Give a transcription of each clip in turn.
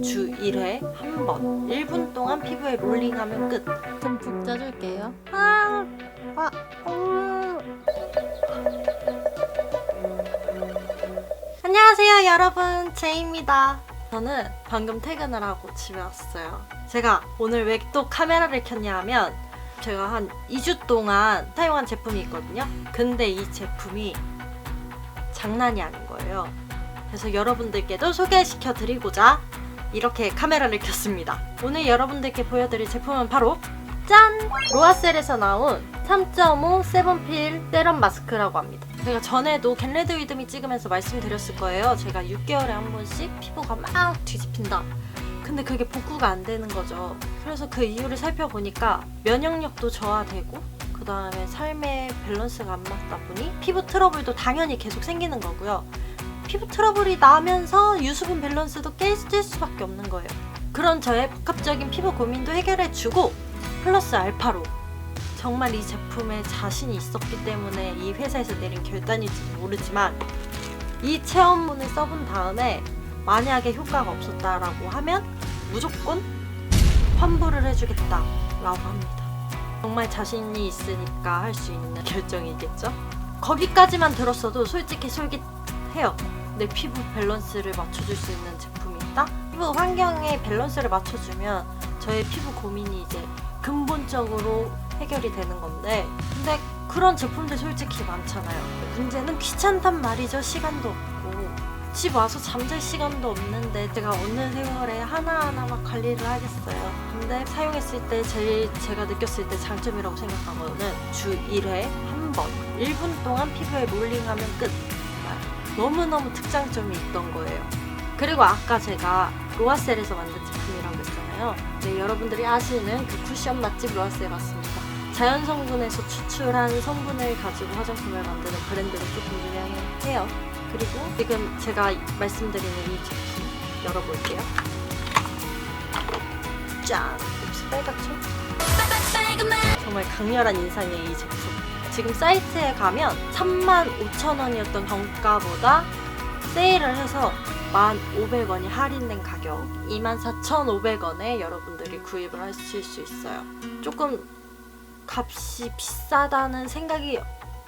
주 1회 한 번 1분 동안 피부에 롤링하면 끝. 좀푹 짜줄게요. 아, 아, 음. 안녕하세요 여러분 제이입니다. 저는 방금 퇴근을 하고 집에 왔어요. 제가 오늘 왜 또 카메라를 켰냐 하면 제가 한 2주 동안 사용한 제품이 있거든요. 근데 이 제품이 장난이 아닌 거예요. 그래서 여러분들께도 소개시켜 드리고자 이렇게 카메라를 켰습니다. 오늘 여러분들께 보여드릴 제품은 바로 짠! 로아셀에서 나온 3.5 세븐필 세럼 마스크라고 합니다. 제가 전에도 겟레드 위드미 찍으면서 말씀드렸을 거예요. 제가 6개월에 한 번씩 피부가 막 뒤집힌다. 근데 그게 복구가 안 되는 거죠. 그래서 그 이유를 살펴보니까 면역력도 저하되고 그 다음에 삶의 밸런스가 안 맞다 보니 피부 트러블도 당연히 계속 생기는 거고요. 피부 트러블이 나면서 유수분 밸런스도 깨질 수밖에 없는 거예요. 그런 저의 복합적인 피부 고민도 해결해주고 플러스 알파로 정말 이 제품에 자신이 있었기 때문에 이 회사에서 내린 결단일지 모르지만 이 체험문을 써본 다음에 만약에 효과가 없었다라고 하면 무조건 환불을 해주겠다라고 합니다. 정말 자신이 있으니까 할 수 있는 결정이겠죠? 거기까지만 들었어도 솔직히 솔깃해요. 내 피부 밸런스를 맞춰줄 수 있는 제품이 있다? 피부 환경에 밸런스를 맞춰주면 저의 피부 고민이 이제 근본적으로 해결이 되는 건데 근데 그런 제품들 솔직히 많잖아요. 문제는 귀찮단 말이죠. 시간도 없고 집 와서 잠잘 시간도 없는데 제가 어느 세월에 하나하나 막 관리를 하겠어요. 근데 사용했을 때 제일 제가 느꼈을 때 장점이라고 생각한 거는 주 1회 한 번 1분 동안 피부에 롤링하면 끝. 너무너무 특장점이 있던 거예요. 그리고 아까 제가 로아셀에서 만든 제품이라고 했잖아요. 네, 여러분들이 아시는 그 쿠션 맛집 로아셀 맞습니다. 자연 성분에서 추출한 성분을 가지고 화장품을 만드는 브랜드로 조금 유명해요. 그리고 지금 제가 말씀드리는 이 제품 열어볼게요. 짠! 혹시 빨갛죠? 정말 강렬한 인상의 이 제품. 지금 사이트에 가면 35,000원이었던 정가보다 세일을 해서 1,500원이 할인된 가격 24,500원에 여러분들이 구입을 하실 수 있어요. 조금 값이 비싸다는 생각이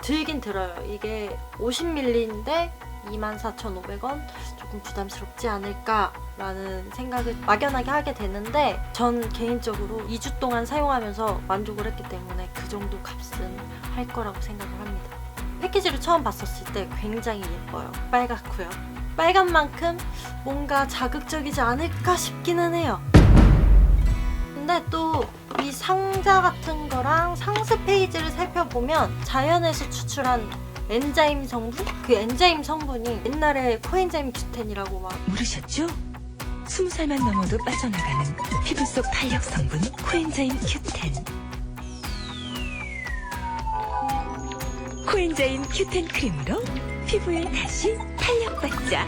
들긴 들어요. 이게 50ml인데 24,500원 조금 부담스럽지 않을까라는 생각을 막연하게 하게 되는데 전 개인적으로 2주 동안 사용하면서 만족을 했기 때문에 그 정도 값은 할 거라고 생각을 합니다. 패키지를 처음 봤었을 때 굉장히 예뻐요. 빨갛고요. 빨간 만큼 뭔가 자극적이지 않을까 싶기는 해요. 근데 또 이 상자 같은 거랑 상세 페이지를 살펴보면 자연에서 추출한 엔자임 성분? 그 엔자임 성분이 옛날에 코엔자임 큐텐이라고 막 모르셨죠? 스무 살만 넘어도 빠져나가는 피부 속 탄력 성분 코엔자임 Q10. 코엔자임 Q10 크림으로 피부에 다시 탄력받자.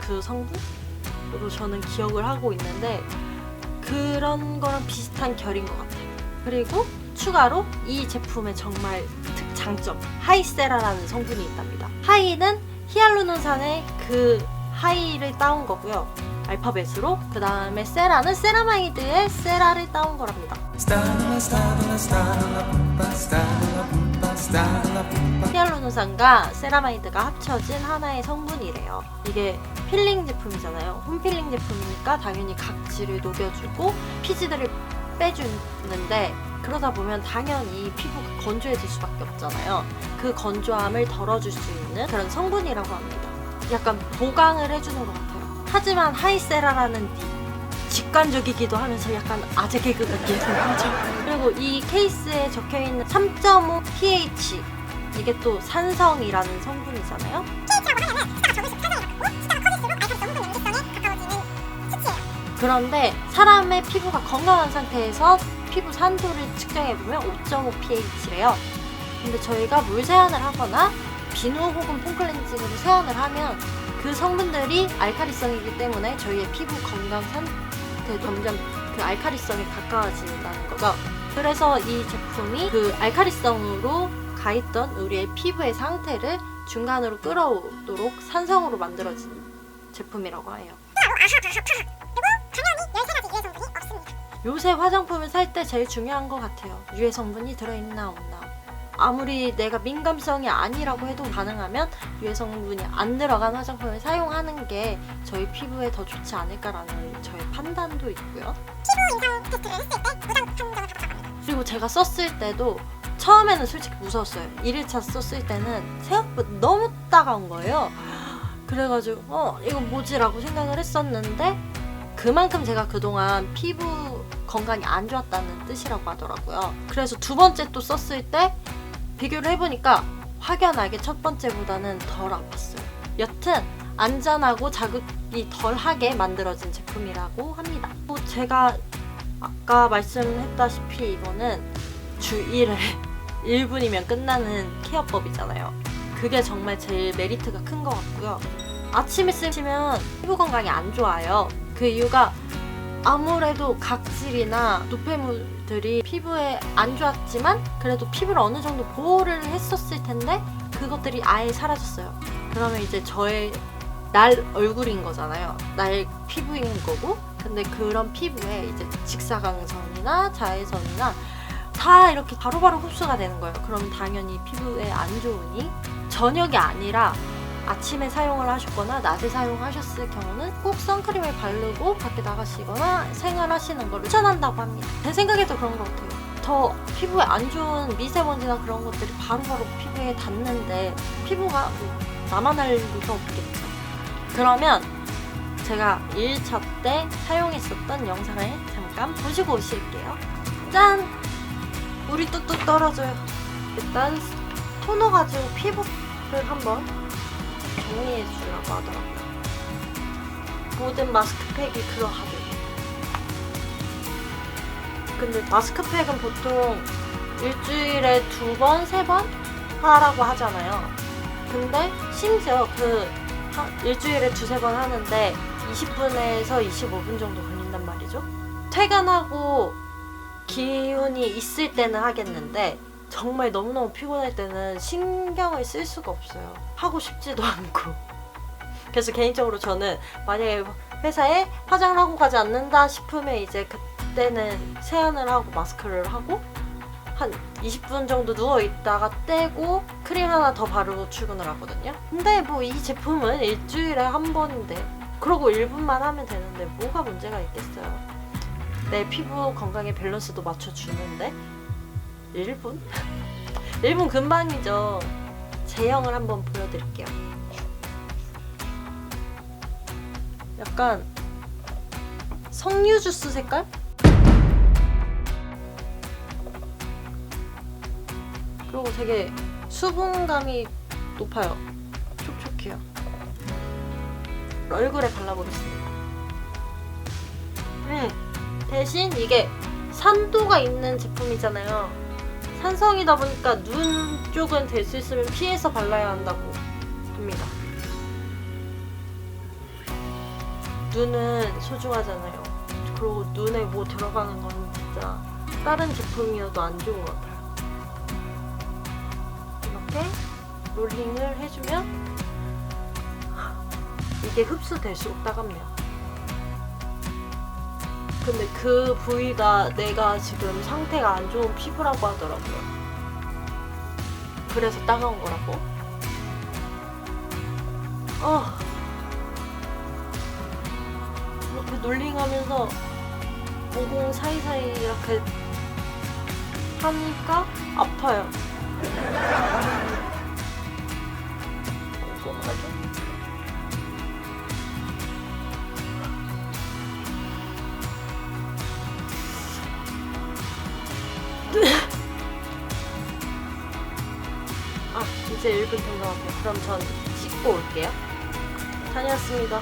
그 성분으로 저는 기억을 하고 있는데 그런 거랑 비슷한 결인 것 같아요. 그리고 추가로 이 제품의 정말 특장점 하이세라라는 성분이 있답니다. 하이는 히알루론산의 그 하이를 따온 거고요. 알파벳으로 그 다음에 세라는 세라마이드의 세라를 따온 거랍니다. 히알루론산과 세라마이드가 합쳐진 하나의 성분이래요. 이게 필링 제품이잖아요. 홈필링 제품이니까 당연히 각질을 녹여주고 피지들을 빼주는데 그러다 보면 당연히 피부가 건조해질 수밖에 없잖아요. 그 건조함을 덜어줄 수 있는 그런 성분이라고 합니다. 약간 보강을 해주는 것 같아요. 하지만 하이세라라는 니 직관적이기도 하면서 약간 아재 개그 같긴 하죠. 그리고 이 케이스에 적혀 있는 3.5 pH 이게 또 산성이라는 성분이잖아요. 그런데 사람의 피부가 건강한 상태에서 피부 산도를 측정해 보면 5.5 pH래요. 근데 저희가 물 세안을 하거나 비누 혹은 폼클렌징으로 세안을 하면 그 성분들이 알카리성이기 때문에 저희의 피부 건강 상태 점점 그 알카리성에 가까워진다는 거죠. 그래서 이 제품이 그 알카리성으로 가 있던 우리의 피부의 상태를 중간으로 끌어오도록 산성으로 만들어진 제품이라고 해요. 요새 화장품을 살 때 제일 중요한 것 같아요. 유해 성분이 들어있나 없나. 아무리 내가 민감성이 아니라고 해도 가능하면 유해 성분이 안 들어간 화장품을 사용하는 게 저희 피부에 더 좋지 않을까라는 저의 판단도 있고요. 그리고 제가 썼을 때도 처음에는 솔직히 무서웠어요. 1일차 썼을 때는 생각보다 너무 따가운 거예요. 그래가지고 어 이거 뭐지라고 생각을 했었는데 그만큼 제가 그동안 피부 건강이 안 좋았다는 뜻이라고 하더라고요. 그래서 두 번째 또 썼을 때 비교를 해보니까 확연하게 첫 번째보다는 덜 아팠어요. 여튼 안전하고 자극이 덜하게 만들어진 제품이라고 합니다. 또 제가 아까 말씀했다시피 이거는 주 1회 1분이면 끝나는 케어법이잖아요. 그게 정말 제일 메리트가 큰 것 같고요. 아침에 쓰시면 피부 건강이 안 좋아요. 그 이유가 아무래도 각질이나 노폐물들이 피부에 안 좋았지만 그래도 피부를 어느 정도 보호를 했었을 텐데 그것들이 아예 사라졌어요. 그러면 이제 저의 날 얼굴인 거잖아요. 날 피부인 거고 근데 그런 피부에 이제 직사광선이나 자외선이나 다 이렇게 바로바로 흡수가 되는 거예요. 그럼 당연히 피부에 안 좋으니 저녁이 아니라 아침에 사용을 하셨거나 낮에 사용하셨을 경우는 꼭 선크림을 바르고 밖에 나가시거나 생활하시는 걸 추천한다고 합니다. 제 생각에도 그런 것 같아요. 더 피부에 안 좋은 미세먼지나 그런 것들이 바로바로 피부에 닿는데 피부가 뭐 나만 할 리가 없겠죠. 그러면 제가 1차 때 사용했었던 영상을 잠깐 보시고 오실게요. 짠! 물이 뚝뚝 떨어져요. 일단 토너 가지고 피부를 한번 정리해 주려고 하더라고요. 모든 마스크팩이 그러하대요. 근데 마스크팩은 보통 일주일에 두 번, 세 번 하라고 하잖아요. 근데 심지어 그 하- 일주일에 두세 번 하는데 20분에서 25분 정도 걸린단 말이죠. 퇴근하고 기운이 있을 때는 하겠는데 정말 너무너무 피곤할 때는 신경을 쓸 수가 없어요. 하고 싶지도 않고. 그래서 개인적으로 저는 만약에 회사에 화장을 하고 가지 않는다 싶으면 이제 그때는 세안을 하고 마스크를 하고 한 20분 정도 누워 있다가 떼고 크림 하나 더 바르고 출근을 하거든요. 근데 뭐 이 제품은 일주일에 한 번인데 그러고 1분만 하면 되는데 뭐가 문제가 있겠어요. 내 피부 건강의 밸런스도 맞춰주는데 1분? 1분 금방이죠. 제형을 한번 보여드릴게요. 약간 석류 주스 색깔? 그리고 되게 수분감이 높아요. 촉촉해요. 얼굴에 발라보겠습니다. 음, 대신 이게 산도가 있는 제품이잖아요. 산성이다 보니까 눈 쪽은 될 수 있으면 피해서 발라야 한다고 합니다. 눈은 소중하잖아요. 그리고 눈에 뭐 들어가는 건 진짜 다른 제품이어도 안 좋은 것 같아요. 이렇게 롤링을 해주면 이게 흡수될 수록 따갑네요. 근데 그 부위가 내가 지금 상태가 안 좋은 피부라고 하더라고요. 그래서 따가운 거라고. 어. 이렇게 놀링하면서 모공 사이사이 이렇게 하니까 아파요. 이제 1분 된것 같아요. 그럼 전 씻고 올게요. 다녀왔습니다.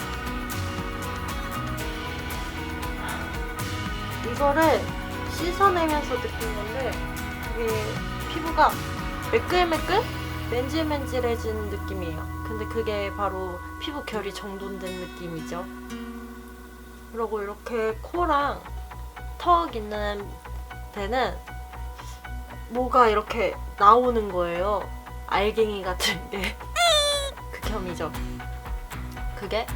이거를 씻어내면서 느낀 건데, 이게 피부가 매끌매끌? 맨질맨질해진 느낌이에요. 근데 그게 바로 피부 결이 정돈된 느낌이죠. 그리고 이렇게 코랑 턱 있는 데는 뭐가 이렇게 나오는 거예요. 알갱이 같은 게. 극혐이죠. 그게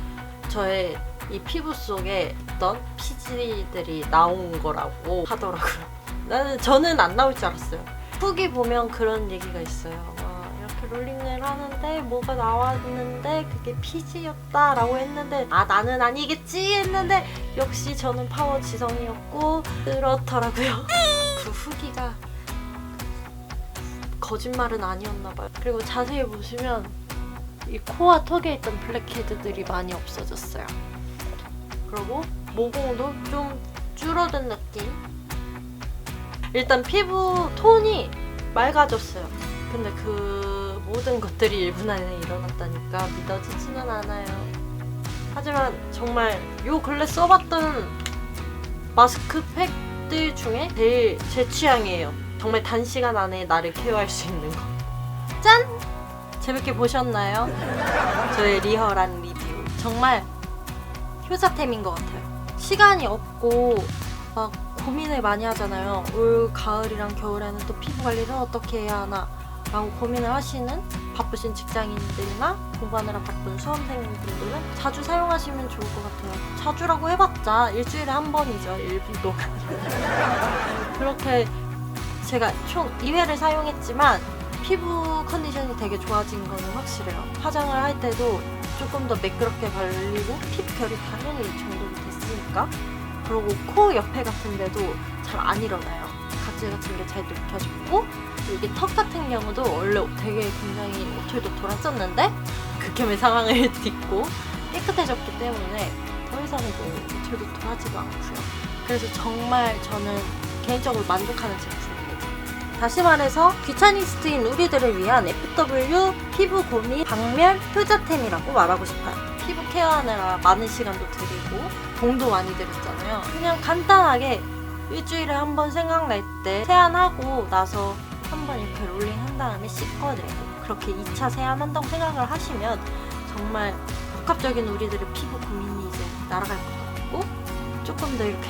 저의 이 피부 속에 있던 피지들이 나온 거라고 하더라고요. 나는 저는 안 나올 줄 알았어요. 후기 보면 그런 얘기가 있어요. 막 이렇게 롤링을 하는데 뭐가 나왔는데 그게 피지였다라고 했는데 아 나는 아니겠지 했는데 역시 저는 파워 지성이었고 그렇더라고요. 그 후기가 거짓말은 아니었나 봐요. 그리고 자세히 보시면 이 코와 턱에 있던 블랙헤드들이 많이 없어졌어요. 그리고 모공도 좀 줄어든 느낌. 일단 피부 톤이 맑아졌어요. 근데 그 모든 것들이 1분 안에 일어났다니까 믿어지지는 않아요. 하지만 정말 요 근래 써봤던 마스크팩들 중에 제일 제 취향이에요. 정말 단시간 안에 나를 케어할 수 있는 거. 짠! 재밌게 보셨나요? 저의 리얼한 리뷰. 정말 효자템인 것 같아요. 시간이 없고 막 고민을 많이 하잖아요. 올 가을이랑 겨울에는 또 피부 관리를 어떻게 해야 하나 라고 고민을 하시는 바쁘신 직장인들이나 공부하느라 바쁜 수험생분들은 자주 사용하시면 좋을 것 같아요. 자주라고 해봤자 일주일에 한 번이죠. 1분 동안. 그렇게 제가 총 2회를 사용했지만 피부 컨디션이 되게 좋아진 거는 확실해요. 화장을 할 때도 조금 더 매끄럽게 발리고 피부 결이 당연히 정돈이 됐으니까 그리고 코 옆에 같은 데도 잘 안 일어나요. 각질 같은 게잘 녹혀졌고 여기 턱 같은 경우도 원래 되게 굉장히 오돌도돌했었는데 극혐의 상황을 딛고 깨끗해졌기 때문에 더 이상은 뭐 오돌도돌하지도 않고요. 그래서 정말 저는 개인적으로 만족하는 제품입니 다. 다시 말해서 귀차니스트인 우리들을 위한 FW 피부 고민 박멸 효자템이라고 말하고 싶어요. 피부 케어하느라 많은 시간도 들이고 돈도 많이 들였잖아요. 그냥 간단하게 일주일에 한 번 생각날 때 세안하고 나서 한 번 이렇게 롤링 한 다음에 씻어내고 그렇게 2차 세안한다고 생각을 하시면 정말 복합적인 우리들의 피부 고민이 이제 날아갈 것 같고 조금 더 이렇게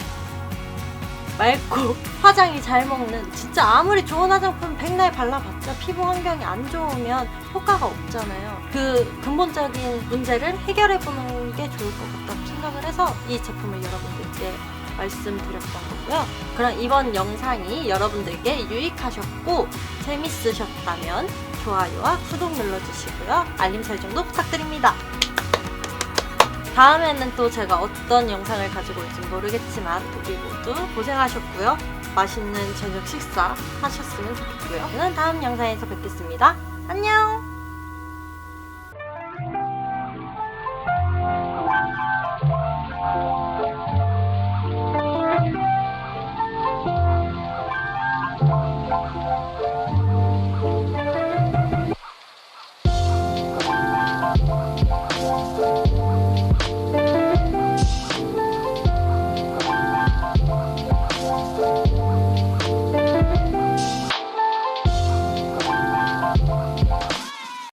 맑고 화장이 잘 먹는 진짜 아무리 좋은 화장품 백날 발라봤자 피부 환경이 안 좋으면 효과가 없잖아요. 그 근본적인 문제를 해결해 보는 게 좋을 것 같다고 생각을 해서 이 제품을 여러분들께 말씀드렸던 거고요. 그럼 이번 영상이 여러분들께 유익하셨고 재밌으셨다면 좋아요와 구독 눌러주시고요. 알림 설정도 부탁드립니다. 다음에는 또 제가 어떤 영상을 가지고 올지 모르겠지만 우리 모두 고생하셨고요. 맛있는 저녁 식사 하셨으면 좋겠고요. 저는 다음 영상에서 뵙겠습니다. 안녕!